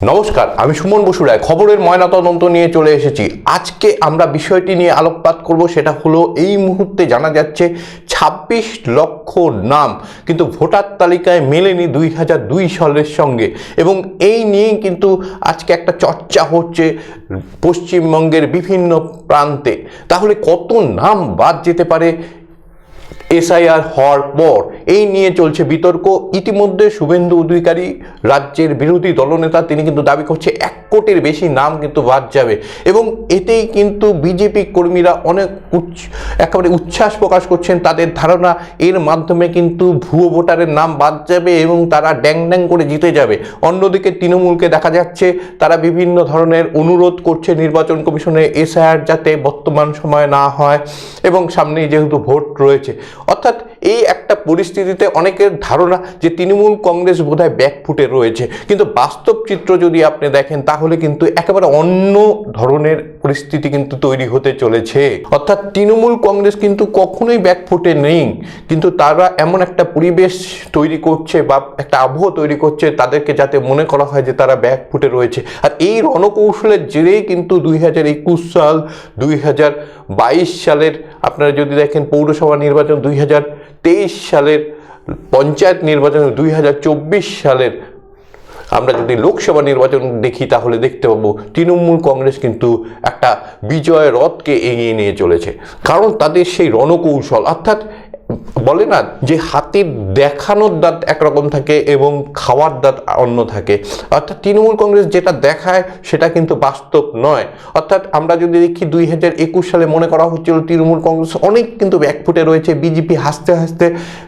নমস্কার, আমি সুমন বসু রায়। খবরের ময়নাতদন্ত নিয়ে চলে এসেছি। আজকে আমরা বিষয়টি নিয়ে আলোকপাত করব, সেটা হলো এই মুহূর্তে জানা যাচ্ছে ছাব্বিশ লক্ষ নাম কিন্তু ভোটার তালিকায় মেলেনি দুই হাজার দুই সালের সঙ্গে। এবং এই নিয়েই কিন্তু আজকে একটা চর্চা হচ্ছে পশ্চিমবঙ্গের বিভিন্ন প্রান্তে। তাহলে কত নাম বাদ যেতে পারে? এসআইআর হওয়ার পর এই নিয়ে চলছে বিতর্ক। ইতিমধ্যে শুভেন্দু অধিকারী রাজ্যের বিরোধী দলনেতা, তিনি কিন্তু দাবি করছে এক কোটির বেশি নাম কিন্তু বাদ যাবে। এবং এতেই কিন্তু বিজেপি কর্মীরা অনেক উচ্চ একেবারে উচ্ছ্বাস প্রকাশ করছেন তাদের ধারণা। এর মাধ্যমে কিন্তু ভুয়ো ভোটারের নাম বাদ যাবে এবং তারা ড্যাং ড্যাং করে জিতে যাবে। অন্যদিকে তৃণমূলকে দেখা যাচ্ছে, তারা বিভিন্ন ধরনের অনুরোধ করছে নির্বাচন কমিশনে এসআইআর যাতে বর্তমান সময়ে না হয় এবং সামনেই যেহেতু ভোট রয়েছে। অর্থাৎ এই একটা পরিস্থিতিতে অনেকের ধারণা যে তৃণমূল কংগ্রেস বোধহয় ব্যাকফুটে রয়েছে। কিন্তু বাস্তব চিত্র যদি আপনি দেখেন, তাহলে কিন্তু একেবারে অন্য ধরনের পরিস্থিতি কিন্তু তৈরি হতে চলেছে। অর্থাৎ তৃণমূল কংগ্রেস কিন্তু কখনোই ব্যাকফুটে নেই। কিন্তু তারা এমন একটা পরিবেশ তৈরি করছে বা একটা আবহ তৈরি করছে তাদেরকে যাতে মনে করা হয় যে তারা ব্যাকফুটে রয়েছে। আর এই রণকৌশলের জেরেই কিন্তু দুই হাজার একুশ সাল, দুই হাজার বাইশ সালের আপনারা যদি দেখেন পৌরসভা নির্বাচন দুই হাজার তেইশ সালের পঞ্চায়েত নির্বাচন দুই হাজার চব্বিশ সালের আমরা যদি লোকসভা নির্বাচন দেখি, তাহলে দেখতে পাবো তৃণমূল কংগ্রেস কিন্তু একটা বিজয় রথকে এগিয়ে নিয়ে চলেছে। কারণ তাদের সেই রণকৌশল, অর্থাৎ বলে না যে হাতির দেখানোর দাঁত একরকম থাকে এবং খাওয়ার দাঁত অন্য থাকে। অর্থাৎ তৃণমূল কংগ্রেস যেটা দেখায় সেটা কিন্তু বাস্তব নয়। অর্থাৎ আমরা যদি দেখি দুই হাজার একুশ সালে মনে করা হচ্ছিল তৃণমূল কংগ্রেস অনেক কিন্তু ব্যাকফুটে রয়েছে, বিজেপি হাসতে হাসতে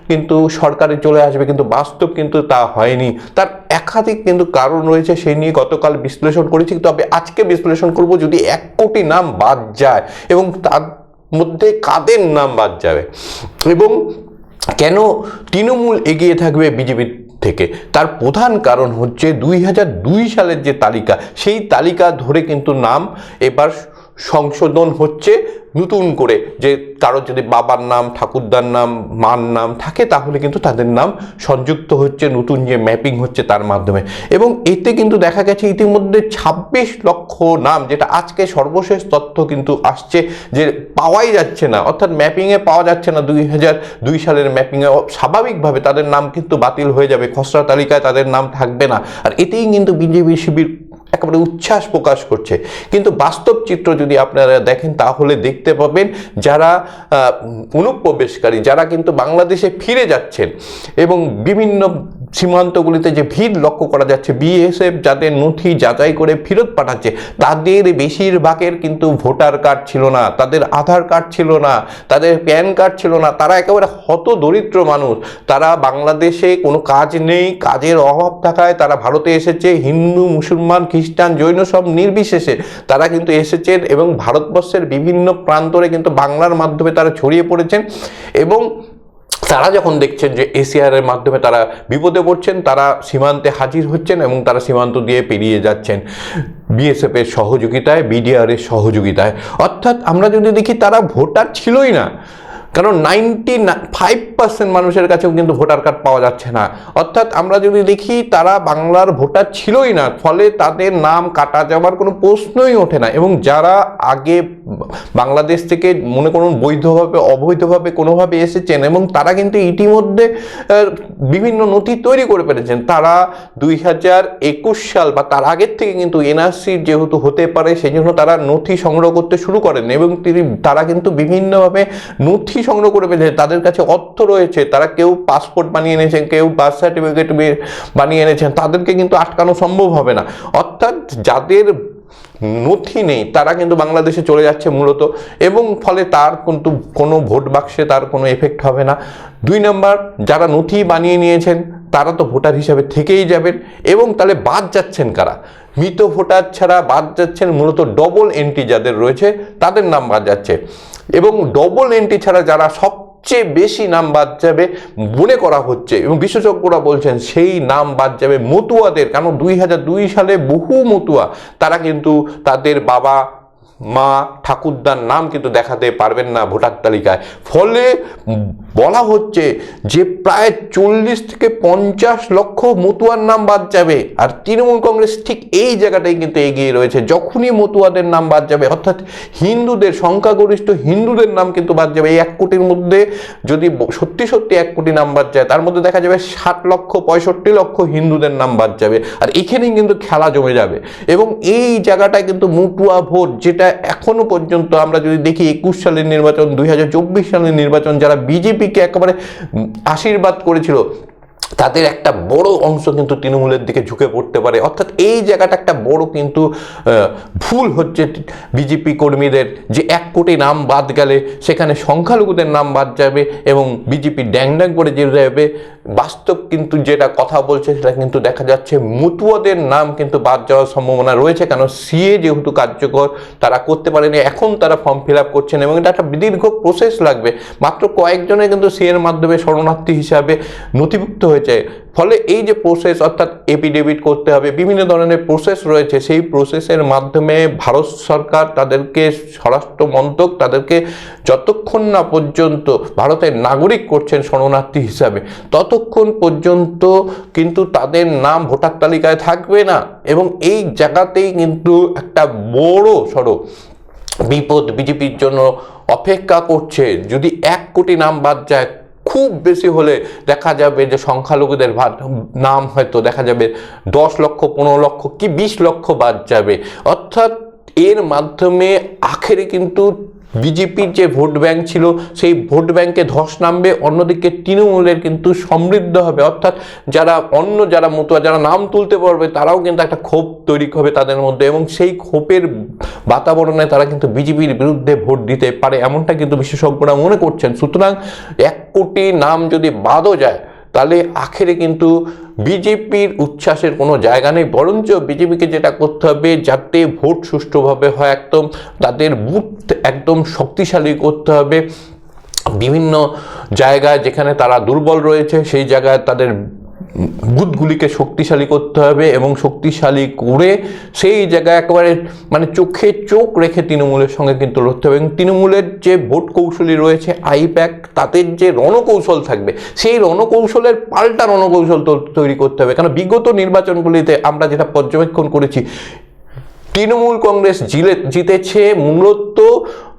কিন্তু সরকারে চলে আসবে কিন্তু বাস্তব কিন্তু তা হয়নি। তার একাধিক কিন্তু কারণ রয়েছে সেই নিয়ে গতকাল বিশ্লেষণ করেছি, তবে আজকে বিশ্লেষণ করব যদি এক কোটি নাম বাদ যায় এবং তার মধ্যে কাদের নাম বাদ যাবে? এবং কেন তৃণমূল এগিয়ে থাকবে বিজেপির থেকে? তার প্রধান কারণ হচ্ছে দুই হাজার দুই সালের যে তালিকা, সেই তালিকা ধরে কিন্তু নাম এবার সংশোধন হচ্ছে নতুন করে যে কারোর যদি বাবার নাম, ঠাকুরদার নাম, মার নাম থাকে, তাহলে কিন্তু তাদের নাম সংযুক্ত হচ্ছে, নতুন যে ম্যাপিং হচ্ছে তার মাধ্যমে। এবং এতে কিন্তু দেখা গেছে ইতিমধ্যে ছাব্বিশ লক্ষ নাম, যেটা আজকে সর্বশেষ তথ্য কিন্তু আসছে যে পাওয়াই যাচ্ছে না। অর্থাৎ ম্যাপিংয়ে পাওয়া যাচ্ছে না দুই হাজার দুই সালের ম্যাপিংয়ে স্বাভাবিকভাবে তাদের নাম কিন্তু বাতিল হয়ে যাবে, খসড়া তালিকায় তাদের নাম থাকবে না। আর এতেই কিন্তু বিজেপি শিবির একেবারে উচ্ছ্বাস প্রকাশ করছে। কিন্তু বাস্তব চিত্র যদি আপনারা দেখেন, তাহলে দেখতে পাবেন যারা অনুপ্রবেশকারী যারা কিন্তু বাংলাদেশে ফিরে যাচ্ছেন এবং বিভিন্ন সীমান্তগুলিতে যে ভিড় লক্ষ্য করা যাচ্ছে বিএসএফ যাদের নথি যাচাই করে ফেরত পাঠাচ্ছে, তাদের বেশিরভাগের কিন্তু ভোটার কার্ড ছিল না, তাদের আধার কার্ড ছিল না, তাদের প্যান কার্ড ছিল না, তারা একেবারে হত দরিদ্র মানুষ। তারা বাংলাদেশে কোনো কাজ নেই, কাজের অভাব থাকায় তারা ভারতে এসেছে, হিন্দু, মুসলমান, খ্রিস্টান, জৈন সব নির্বিশেষে তারা কিন্তু এসেছেন এবং ভারতবর্ষের বিভিন্ন প্রান্তরে কিন্তু বাংলার মাধ্যমে তারা ছড়িয়ে পড়েছেন এবং তারা যখন দেখছেন যে এসিআরের মাধ্যমে তারা বিপদে পড়ছেন, তারা সীমান্তে হাজির হচ্ছেন এবং তারা সীমান্ত দিয়ে পেরিয়ে যাচ্ছেন। বিএসএফের সহযোগিতায় বিডিআরের সহযোগিতায়। অর্থাৎ আমরা যদি দেখি তারা ভোটার ছিলই না। কারণ নাইনটি ফাইভ পার্সেন্ট মানুষের কাছেও কিন্তু ভোটার কার্ড পাওয়া যাচ্ছে না। অর্থাৎ আমরা যদি দেখি, তারা বাংলার ভোটার ছিলই না, ফলে তাদের নাম কাটা যাওয়ার কোনো প্রশ্নই ওঠে না। এবং যারা আগে বাংলাদেশ থেকে মনে করুন বৈধভাবে, অবৈধভাবে কোনোভাবে এসেছেন, এবং তারা কিন্তু ইতিমধ্যে বিভিন্ন নথি তৈরি করে ফেলেছেন। তারা দুই হাজার একুশ সাল বা তার আগের থেকে কিন্তু এনআরসি যেহেতু হতে পারে সেই জন্য তারা নথি সংগ্রহ করতে শুরু করেন। এবং তিনি, তারা কিন্তু বিভিন্নভাবে নথি সংগ্রহ করে ফেলেছে তাদের কাছে অর্থ রয়েছে, তারা কেউ পাসপোর্ট বানিয়ে এনেছেন, কেউ বার্থ সার্টিফিকেট বানিয়ে এনেছেন, তাদেরকে কিন্তু আটকানো সম্ভব হবে না। অর্থাৎ যাদের নথি নেই, তারা কিন্তু বাংলাদেশে চলে যাচ্ছে মূলত এবং ফলে তার কিন্তু কোনো ভোট বাক্সে তার কোনো এফেক্ট হবে না। দুই নম্বর, যারা নথি বানিয়ে নিয়েছেন, তারা তো ভোটার হিসাবে থেকেই যাবেন এবং তাহলে বাদ যাচ্ছেন কারা? মৃত ভোটার ছাড়া বাদ যাচ্ছেন মূলত ডবল এন্ট্রি যাদের রয়েছে, তাদের নাম বাদ যাচ্ছে। এবং ডবল এন্ট্রি ছাড়া যারা সব সবচেয়ে বেশি নাম বাদ যাবে, মনে করা হচ্ছে এবং বিশেষজ্ঞরা বলছেন সেই নাম বাদ যাবে মতুয়াদের। কারণ দুই হাজার দুই সালে বহু মতুয়া, তারা কিন্তু তাদের বাবা, মা, ঠাকুরদার নাম কিন্তু দেখাতে পারবেন না ভোটার তালিকায়। ফলে বলা হচ্ছে যে প্রায় চল্লিশ থেকে পঞ্চাশ লক্ষ মতুয়ার নাম বাদ যাবে। আর তৃণমূল কংগ্রেস ঠিক এই জায়গাটাই কিন্তু এগিয়ে রয়েছে। যখনই মতুয়াদের নাম বাদ যাবে, অর্থাৎ হিন্দুদের, সংখ্যাগরিষ্ঠ হিন্দুদের নাম কিন্তু বাদ যাবে। এই এক কোটির মধ্যে যদি সত্যি সত্যি এক কোটি নাম বাদ যায়, তার মধ্যে দেখা যাবে ষাট লক্ষ, পঁয়ষট্টি লক্ষ হিন্দুদের নাম বাদ যাবে। আর এখানেই কিন্তু খেলা জমে যাবে। এবং এই জায়গাটায় কিন্তু মুটুয়া ভোট, যেটা এখনও পর্যন্ত আমরা যদি দেখি, একুশ সালের নির্বাচন, দুই হাজার চব্বিশ সালের নির্বাচন, যারা বিজেপিকে একেবারে আশীর্বাদ করেছিল, তাদের একটা বড় অংশ কিন্তু তৃণমূলের দিকে ঝুঁকে পড়তে পারে। অর্থাৎ এই জায়গাটা একটা বড় কিন্তু ভুল হচ্ছে বিজেপি কর্মীদের যে এক কোটি নাম বাদ গেলে সেখানে সংখ্যালঘুদের নাম বাদ যাবে এবং বিজেপি ড্যাং ড্যাং করে যে যাবে বাস্তব কিন্তু যেটা কথা বলছে, সেটা কিন্তু দেখা যাচ্ছে মতুয়াদের নাম কিন্তু বাদ যাওয়ার সম্ভাবনা রয়েছে, কেন সিএ যেহেতু কার্যকর, তারা করতে পারেনি, এখন তারা ফর্ম ফিল আপ করছেন এবং এটা একটা দীর্ঘ প্রসেস লাগবে। মাত্র কয়েকজনে কিন্তু সিএর মাধ্যমে শরণার্থী হিসাবে নথিভুক্ত হয়েছে। ফলে এই যে প্রসেস অর্থাৎ এপিডেভিট করতে হবে, বিভিন্ন ধরনের প্রসেস রয়েছে, সেই প্রসেসের মাধ্যমে ভারত সরকার তাদেরকে স্বরাষ্ট্র মন্ত্রক তাদেরকে যতক্ষণ না পর্যন্ত ভারতের নাগরিক করছেন শরণার্থী হিসাবে ততক্ষণ পর্যন্ত কিন্তু তাদের নাম ভোটার তালিকায় থাকবে না। এবং এই জায়গাতেই কিন্তু একটা বড় সড়ো বিপদ বিজেপির জন্য অপেক্ষা করছে। যদি এক কোটি নাম বাদ যায়, খুব বেশি হলে দেখা যাবে যে সংখ্যালঘুদের নাম হয়তো দেখা যাবে দশ লক্ষ, পনেরো লক্ষ কি বিশ লক্ষ বাদ যাবে। অর্থাৎ এর মাধ্যমে আখেরে কিন্তু বিজেপির যে ভোট ব্যাংক ছিল, সেই ভোট ব্যাংকে ধস নামবে, অন্যদিকে তৃণমূলের কিন্তু সমৃদ্ধ হবে। অর্থাৎ যারা অন্য, যারা মতুয়া, যারা নাম তুলতে পারবে, তারাও কিন্তু একটা ক্ষোভ তৈরি হবে তাদের মধ্যে এবং সেই ক্ষোভের বাতাবরণে তারা কিন্তু বিজেপির বিরুদ্ধে ভোট দিতে পারে, এমনটা কিন্তু বিশেষজ্ঞরা মনে করছেন। সুতরাং এক কোটি নাম যদি বাদও যায় তাহলে আখেরে কিন্তু বিজেপির উচ্ছ্বাসের কোনো জায়গা নেই, বরঞ্চ বিজেপিকে যেটা করতে হবে, যাতে ভোট সুষ্ঠুভাবে হয় একদম, তাদের বুথ একদম শক্তিশালী করতে হবে। বিভিন্ন জায়গায় যেখানে তারা দুর্বল রয়েছে, সেই জায়গায় তাদের বুথগুলিকে শক্তিশালী করতে হবে এবং শক্তিশালী করে সেই জায়গায় একেবারে মানে চোখে চোখ রেখে তৃণমূলের সঙ্গে কিন্তু লড়তে হবে। এবং তৃণমূলের যে ভোট কৌশলী রয়েছে, আইপ্যাক, তাদের যে রণকৌশল থাকবে, সেই রণকৌশলের পাল্টা রণকৌশল তৈরি করতে হবে। কারণ বিগত নির্বাচনগুলিতে আমরা যেটা পর্যবেক্ষণ করেছি, তৃণমূল কংগ্রেস জিলে, জিতেছে মূলত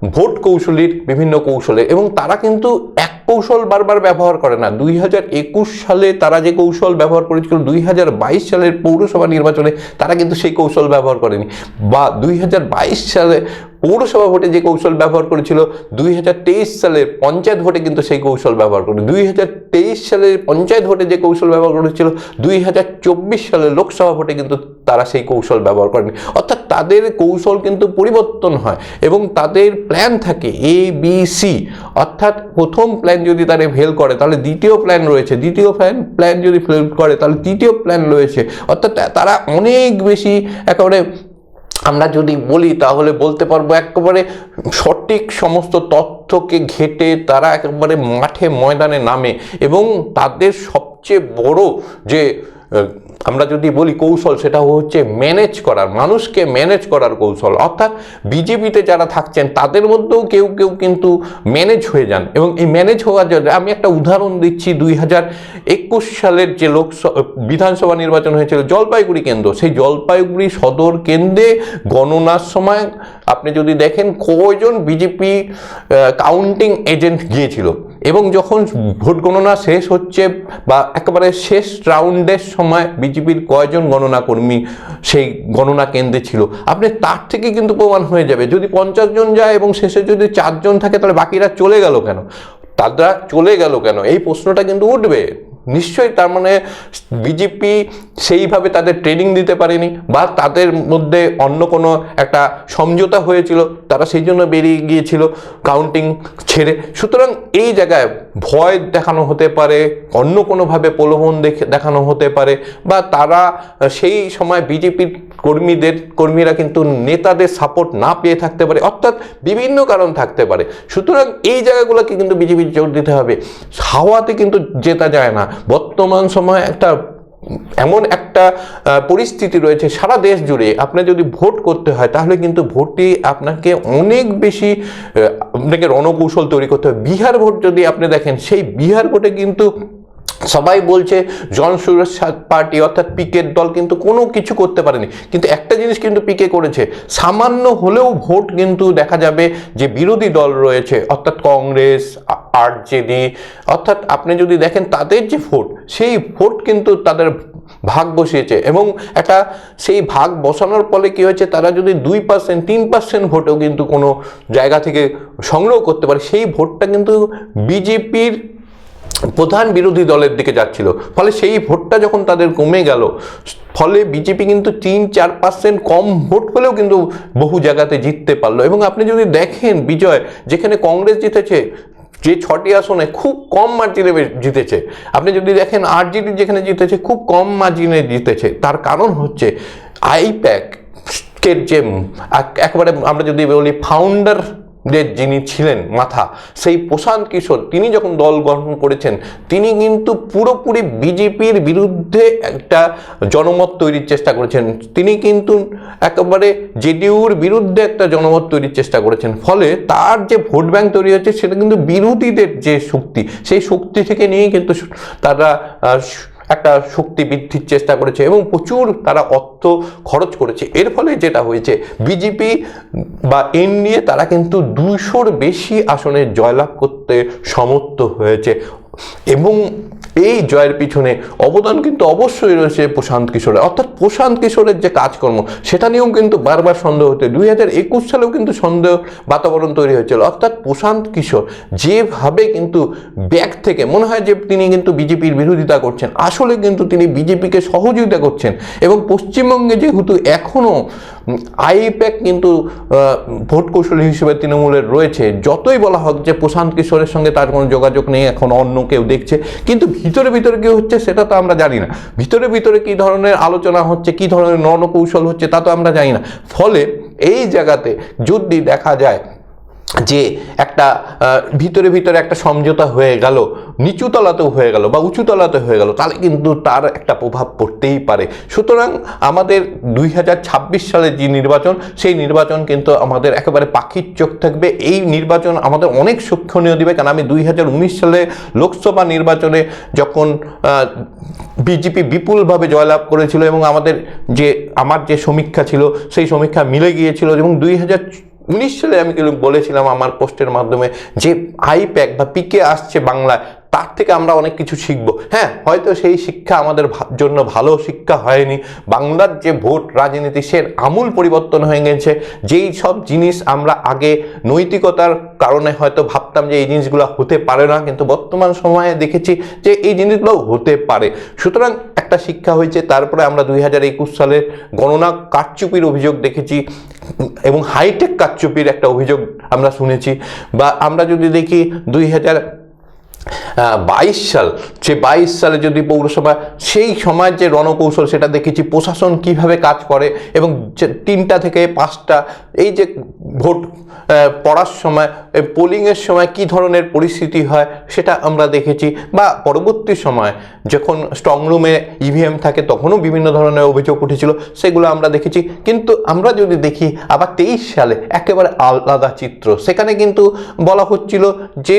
ভোট কৌশলীর বিভিন্ন কৌশলে এবং তারা কিন্তু এক কৌশল বারবার ব্যবহার করে না। দুই হাজার একুশ সালে তারা যে কৌশল ব্যবহার করেছিল, দুই হাজার বাইশ সালের পৌরসভা নির্বাচনে তারা কিন্তু সেই কৌশল ব্যবহার করেনি। বা দুই হাজার বাইশ সালে পৌরসভা ভোটে যে কৌশল ব্যবহার করেছিল, দুই হাজার তেইশ সালের পঞ্চায়েত ভোটে কিন্তু সেই কৌশল ব্যবহার করে দুই হাজার তেইশ সালের পঞ্চায়েত ভোটে যে কৌশল ব্যবহার করেছিল, দুই হাজার চব্বিশ সালের লোকসভা ভোটে কিন্তু তারা সেই কৌশল ব্যবহার করেনি। অর্থাৎ তাদের কৌশল কিন্তু পরিবর্তন হয় এবং তাদের প্ল্যান থাকে এ বি সি অর্থাৎ প্রথম প্ল্যান যদি তারা ফেল করে, তাহলে দ্বিতীয় প্ল্যান রয়েছে। দ্বিতীয় প্ল্যান প্ল্যান যদি ফেল করে, তাহলে তৃতীয় প্ল্যান রয়েছে। অর্থাৎ তারা অনেক বেশি একেবারে, আমরা যদি বলি তাহলে বলতে পারব একেবারে সঠিক সমস্ত তথ্যকে ঘেটে তারা একেবারে মাঠে ময়দানে নামে এবং তাদের সবচেয়ে বড় যে আমরা যদি বলি কৌশল, সেটা হচ্ছে ম্যানেজ করার, মানুষকে ম্যানেজ করার কৌশল। অর্থাৎ বিজেপিতে যারা থাকছেন, তাদের মধ্যেও কেউ কেউ কিন্তু ম্যানেজ হয়ে যান। এবং এই ম্যানেজ হওয়ার জন্য আমি একটা উদাহরণ দিচ্ছি, দুই হাজার একুশ সালের যে লোকসভা বিধানসভা নির্বাচন হয়েছিল, জলপাইগুড়ি কেন্দ্র। সেই জলপাইগুড়ি সদর কেন্দ্রে গণনার সময় আপনি যদি দেখেন কয়জন বিজেপি কাউন্টিং এজেন্ট গিয়েছিল। এবং যখন ভোট গণনা শেষ হচ্ছে বা একেবারে শেষ রাউন্ডের সময় বিজেপির কয়জন গণনা কর্মী সেই গণনা কেন্দ্রে ছিল, আপনি তার থেকে কিন্তু প্রমাণ হয়ে যাবে। যদি পঞ্চাশ জন যায় এবং শেষে যদি চারজন থাকে, তাহলে বাকিরা চলে গেল কেন? তারা চলে গেল কেন? এই প্রশ্নটা কিন্তু উঠবে। নিশ্চয়ই তার মানে বিজেপি সেইভাবে তাদের ট্রেনিং দিতে পারেনি বা তাদের মধ্যে অন্য কোনো একটা সমঝোতা হয়েছিল, তারা সেই জন্য বেরিয়ে গিয়েছিল কাউন্টিং ছেড়ে। সুতরাং এই জায়গায় ভয় দেখানো হতে পারে, অন্য কোনোভাবে প্রলোভন দেখানো হতে পারে বা তারা সেই সময় বিজেপির কর্মীদের, কর্মীরা কিন্তু নেতাদের সাপোর্ট না পেয়ে থাকতে পারে, অর্থাৎ বিভিন্ন কারণ থাকতে পারে। সুতরাং এই জায়গাগুলোকে কিন্তু বিজেপির জোর দিতে হবে। হাওয়াতে কিন্তু জেতা যায় না। বর্তমান সময়ে একটা, এমন একটা পরিস্থিতি রয়েছে সারা দেশ জুড়ে। আপনার যদি ভোট করতে হয়, তাহলে কিন্তু ভোটে আপনাকে অনেক বেশি আপনাকে রণকৌশল তৈরি করতে হবে। বিহার ভোট যদি আপনি দেখেন, সেই বিহার ভোটে কিন্তু সবাই বলছে জনসুরক্ষা পার্টি অর্থাৎ পিকের দল কিন্তু কোনো কিছু করতে পারেনি। কিন্তু একটা জিনিস কিন্তু পিকে করেছে, সামান্য হলেও ভোট কিন্তু দেখা যাবে যে বিরোধী দল রয়েছে, অর্থাৎ কংগ্রেস, আরজেডি, অর্থাৎ আপনি যদি দেখেন তাদের যে ভোট, সেই ভোট কিন্তু তাদের ভাগ বসিয়েছে এবং একটা সেই ভাগ বসানোর ফলে কি হয়েছে, তারা যদি দুই পার্সেন্ট, তিন পার্সেন্ট ভোটেও কিন্তু কোনো জায়গা থেকে সংগ্রহ করতে পারে, সেই ভোটটা কিন্তু বিজেপির প্রধান বিরোধী দলের দিকে যাচ্ছিল। ফলে সেই ভোটটা যখন তাদের কমে গেল, ফলে বিজেপি কিন্তু তিন, চার পার্সেন্ট কম ভোট হলেও কিন্তু বহু জায়গাতে জিততে পারল। এবং আপনি যদি দেখেন বিজয়, যেখানে কংগ্রেস জিতেছে, যে ছটি আসনে খুব কম মার্জিনে জিতেছে। আপনি যদি দেখেন আরজেডি যেখানে জিতেছে, খুব কম মার্জিনে জিতেছে। তার কারণ হচ্ছে আইপ্যাক যে, এক- একেবারে আমরা যদি বলি ফাউন্ডার যে যিনি ছিলেন মাথা, সেই প্রশান্ত কিশোর, তিনি যখন দল গঠন করেছেন, তিনি কিন্তু পুরোপুরি বিজেপির বিরুদ্ধে একটা জনমত তৈরির চেষ্টা করেছেন। তিনি কিন্তু একেবারে জেডিউর বিরুদ্ধে একটা জনমত তৈরির চেষ্টা করেছেন। ফলে তার যে ভোট ব্যাংক তৈরি হচ্ছে সেটা কিন্তু বিরোধীদের যে শক্তি, সেই শক্তি থেকে নিয়েই কিন্তু তারা একটা শক্তি বৃদ্ধির চেষ্টা করেছে এবং প্রচুর তারা অর্থ খরচ করেছে। এর ফলে যেটা হয়েছে বিজেপি বা এনডিএ তারা কিন্তু দুইশোর বেশি আসনে জয়লাভ করতে সমর্থ হয়েছে। এবং এই জয়ের পিছনে অবদান কিন্তু অবশ্যই রয়েছে প্রশান্ত কিশোরের। অর্থাৎ প্রশান্ত কিশোরের যে কাজকর্ম, সেটা নিয়েও কিন্তু বারবার সন্দেহ হতে। দুই হাজার একুশ সালেও কিন্তু সন্দেহ বাতাবরণ তৈরি হয়েছিল। অর্থাৎ প্রশান্ত কিশোর যেভাবে কিন্তু ব্যাগ থেকে, মনে হয় যে তিনি কিন্তু বিজেপির বিরোধিতা করছেন, আসলে কিন্তু তিনি বিজেপিকে সহযোগিতা করছেন। এবং পশ্চিমবঙ্গে যেহেতু এখনও আইপ্যাক কিন্তু ভোট কৌশলী হিসেবে তৃণমূলের রয়েছে। যতই বলা হোক যে প্রশান্ত কিশোরের সঙ্গে তার কোনো যোগাযোগ নেই, এখন অন্য কেউ দেখছে। কিন্তু ভিতরে ভিতরে কী হচ্ছে সেটা তো আমরা জানি না। ভিতরে ভিতরে কী ধরনের আলোচনা হচ্ছে, কী ধরনের নরকৌশল হচ্ছে তা তো আমরা জানি না। ফলে এই জায়গাতে যদি দেখা যায় যে একটা ভিতরে ভিতরে একটা সমঝোতা হয়ে গেল, নিচু তলাতেও হয়ে গেল বা উঁচুতলাতে হয়ে গেল, তাহলে কিন্তু তার একটা প্রভাব পড়তেই পারে। সুতরাং আমাদের দুই হাজার ছাব্বিশ সালের যে নির্বাচন, সেই নির্বাচন কিন্তু আমাদের একেবারে পাখির চোখ থাকবে। এই নির্বাচন আমাদের অনেক শিক্ষণীয় দিবে, কারণ আমি দুই হাজার উনিশ সালে লোকসভা নির্বাচনে যখন বিজেপি বিপুলভাবে জয়লাভ করেছিল এবং আমাদের যে, আমার যে সমীক্ষা ছিল, সেই সমীক্ষা মিলে গিয়েছিল এবং দুই হাজার উনিশ সালে আমি বলেছিলাম আমার পোস্টের মাধ্যমে যে আইপ্যাক বা পিকে আসছে বাংলায়, তার থেকে আমরা অনেক কিছু শিখব। হ্যাঁ হয়তো সেই শিক্ষা আমাদের জন্য ভালো শিক্ষা হয়নি। বাংলার যে ভোট রাজনীতি সে আমূল পরিবর্তন হয়ে গেছে। যেই সব জিনিস আমরা আগে নৈতিকতার কারণে হয়তো ভাবতাম যে এই জিনিসগুলো হতে পারে না, কিন্তু বর্তমান সময়ে দেখেছি যে এই জিনিসগুলো হতে পারে। সুতরাং একটা শিক্ষা হয়েছে, তারপরে আমরা দুই হাজার একুশ সালের গণনা কারচুপির অভিযোগ দেখেছি এবং হাইটেক কারচুপির একটা অভিযোগ আমরা শুনেছি। বা আমরা যদি দেখি দুই হাজার বাইশ সাল সে বাইশ সালে যদি পৌরসভা সেই সময় যে রণকৌশল, সেটা দেখেছি প্রশাসন কীভাবে কাজ করে এবং তিনটা থেকে পাঁচটা, এই যে ভোট পড়ার সময় পোলিংয়ের সময় কি ধরনের পরিস্থিতি হয়, সেটা আমরা দেখেছি বা পরবর্তী সময় যখন স্ট্রং রুমে ইভিএম থাকে, তখনও বিভিন্ন ধরনের অভিযোগ উঠেছিল, সেগুলো আমরা দেখেছি। কিন্তু আমরা যদি দেখি, আবার তেইশ সালে একেবারে আলাদা চিত্র। সেখানে কিন্তু বলা হচ্ছিল যে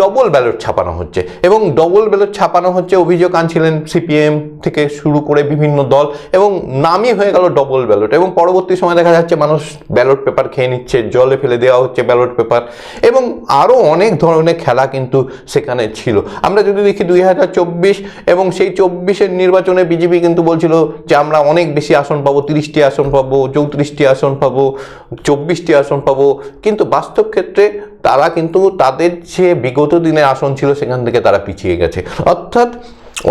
ডবল ব্যালট ছাপানো হচ্ছে এবং ডবল ব্যালট ছাপানো হচ্ছে অভিযোগ আনছিলেন সিপিএম থেকে শুরু করে বিভিন্ন দল এবং নামই হয়ে গেল ডবল ব্যালট এবং পরবর্তী সময় দেখা যাচ্ছে মানুষ ব্যালট পেপার খেয়ে নিচ্ছে, জলে ফেলে দেওয়া হচ্ছে ব্যালট পেপার এবং আরও অনেক ধরনের খেলা কিন্তু সেখানে ছিল। আমরা যদি দেখি দুই হাজার চব্বিশ এবং সেই চব্বিশের নির্বাচনে বিজেপি কিন্তু বলছিল যে আমরা অনেক বেশি আসন পাবো, তিরিশটি আসন পাবো, চৌত্রিশটি আসন পাবো, চব্বিশটি আসন পাবো। কিন্তু বাস্তব ক্ষেত্রে তারা কিন্তু তাদের যে বিগত দিনের আসন ছিল, সেখান থেকে তারা পিছিয়ে গেছে। অর্থাৎ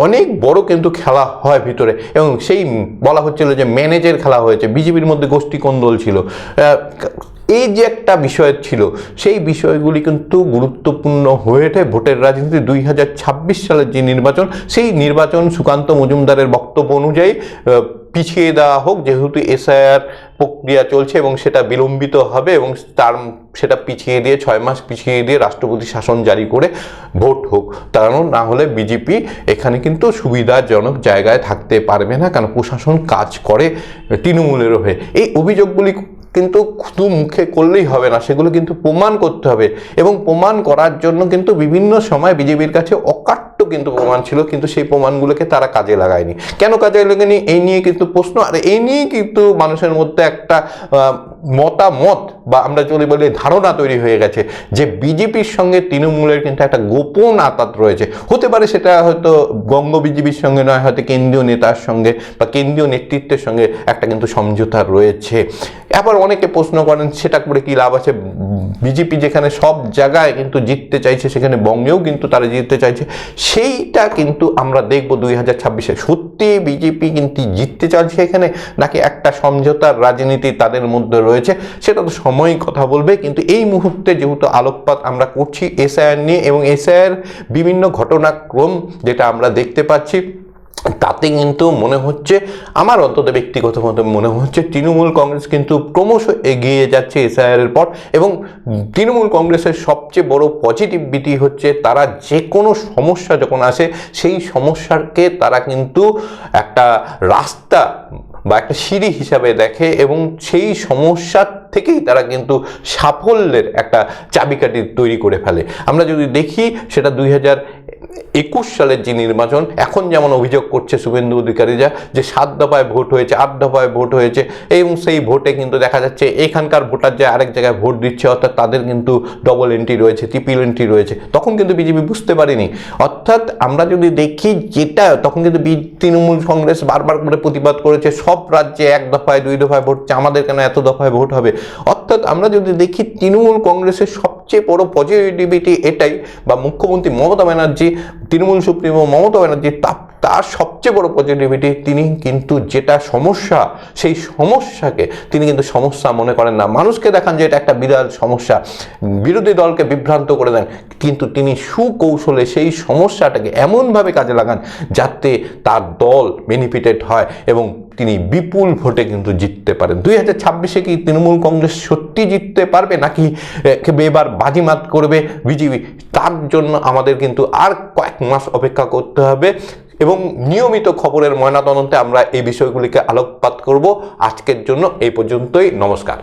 অনেক বড় কিন্তু খেলা হয় ভিতরে এবং সেই বলা হচ্ছিল যে ম্যানেজের খেলা হয়েছে, বিজেপির মধ্যে গোষ্ঠী কোন্দল ছিল। এই যে একটা বিষয় ছিল, সেই বিষয়গুলি কিন্তু গুরুত্বপূর্ণ হয়ে ওঠে ভোটের রাজনীতি দুই হাজার ছাব্বিশ সালের যে নির্বাচন, সেই নির্বাচন সুকান্ত মজুমদারের বক্তব্য অনুযায়ী পিছিয়ে দেওয়া হোক, যেহেতু এসআইআর প্রক্রিয়া চলছে এবং সেটা বিলম্বিত হবে এবং তার, সেটা পিছিয়ে দিয়ে ছয় মাস পিছিয়ে দিয়ে রাষ্ট্রপতি শাসন জারি করে ভোট হোক কারণ না হলে বিজেপি এখানে কিন্তু সুবিধাজনক জায়গায় থাকতে পারবে না, কারণ প্রশাসন কাজ করে তৃণমূলের হয়ে। এই অভিযোগগুলি কিন্তু শুধু মুখে করলেই হবে না, সেগুলো কিন্তু প্রমাণ করতে হবে এবং প্রমাণ করার জন্য কিন্তু বিভিন্ন সময় বিজেপির কাছে অকাট্য কিন্তু প্রমাণ ছিল, কিন্তু সেই প্রমাণগুলোকে তারা কাজে লাগায়নি। কেন কাজে লাগায়নি? এই নিয়ে কিন্তু প্রশ্ন, আর এই নিয়ে কিন্তু মানুষের মধ্যে একটা মতামত বা আমরা যদি বলি ধারণা তৈরি হয়ে গেছে যে বিজেপির সঙ্গে তৃণমূলের কিন্তু একটা গোপন আতাত রয়েছে। হতে পারে সেটা হয়তো বঙ্গ বিজেপির সঙ্গে নয়, হয়তো কেন্দ্রীয় নেতার সঙ্গে বা কেন্দ্রীয় নেতৃত্বের সঙ্গে একটা কিন্তু সমঝোতা রয়েছে। আবার অনেকে প্রশ্ন করেন, সেটা করে কি লাভ আছে? বিজেপি যেখানে সব জায়গায় কিন্তু জিততে চাইছে, সেখানে বঙ্গেও কিন্তু তারা জিততে চাইছে। সেইটা কিন্তু আমরা দেখব দুই হাজার ছাব্বিশে। সত্যি বিজেপি কিন্তু জিততে চাইছে এখানে, নাকি একটা সমঝোতার রাজনীতি তাদের মধ্যে রয়েছে, সেটা তো সময়ই কথা বলবে। কিন্তু এই মুহূর্তে যেহেতু আলোকপাত আমরা করছি এসআইআর নিয়ে, এবং এসআইআর বিভিন্ন ঘটনাক্রম যেটা আমরা দেখতে পাচ্ছি তাতে কিন্তু মনে হচ্ছে আমার অন্তত ব্যক্তিগতভাবে মনে হচ্ছে তৃণমূল কংগ্রেস কিন্তু ক্রমশ এগিয়ে যাচ্ছে এসআইআর এর পর এবং তৃণমূল কংগ্রেসের সবচেয়ে বড় পজিটিভিটি হচ্ছে তারা যে কোনো সমস্যা যখন আসে, সেই সমস্যাকে তারা কিন্তু একটা রাস্তা বা একটা সিঁড়ি হিসাবে দেখে এবং সেই সমস্যার থেকেই তারা কিন্তু সাফল্যের একটা চাবিকাঠি তৈরি করে ফেলে। আমরা যদি দেখি, সেটা দুই হাজার একুশ সালের যে নির্বাচন এখন যেমন অভিযোগ করছে শুভেন্দু অধিকারীরা যে সাত দফায় ভোট হয়েছে আট দফায় ভোট হয়েছে এবং সেই ভোটে কিন্তু দেখা যাচ্ছে এখানকার ভোটার যে আরেক জায়গায় ভোট দিচ্ছে অর্থাৎ তাদের কিন্তু ডবল এন্ট্রি রয়েছে ট্রিপল এন্ট্রি রয়েছে। তখন কিন্তু বিজেপি বুঝতে পারেনি। অর্থাৎ আমরা যদি দেখি যেটা তখন কিন্তু তৃণমূল কংগ্রেস বারবার করে প্রতিবাদ করেছে সব রাজ্যে এক দফায় দুই দফায় ভোট হচ্ছে, আমাদের কেন এত দফায় ভোট হবে? অর্থাৎ আমরা যদি দেখি তৃণমূল কংগ্রেসের সবচেয়ে বড় পজিটিভিটি এটাই বা মুখ্যমন্ত্রী মমতা ব্যানার্জি তৃণমূল সুপ্রিমো মমতা ব্যানার্জি তার সবচেয়ে বড় পজিটিভিটি তিনি কিন্তু যেটা সমস্যা, সেই সমস্যাকে তিনি কিন্তু সমস্যা মনে করেন না। মানুষকে দেখান যে এটা একটা বিরাট সমস্যা। বিরোধী দলকে বিভ্রান্ত করে দেন, কিন্তু তিনি সুকৌশলে সেই সমস্যাটাকে এমনভাবে কাজে লাগান যাতে তার দল বেনিফিটেড হয় এবং তিনি বিপুল ভোটে কিন্তু জিততে পারেন। দুই হাজার ছাব্বিশে কি তৃণমূল কংগ্রেস সত্যি জিততে পারবে, নাকি এবার বাজিমাত করবে বিজেপি? তার জন্য আমাদের কিন্তু আর কয়েক মাস অপেক্ষা করতে হবে এবং নিয়মিত খবরের ময়নাতদন্তে আমরা এই বিষয়গুলিকে আলোকপাত করব। আজকের জন্য এই পর্যন্তই, নমস্কার।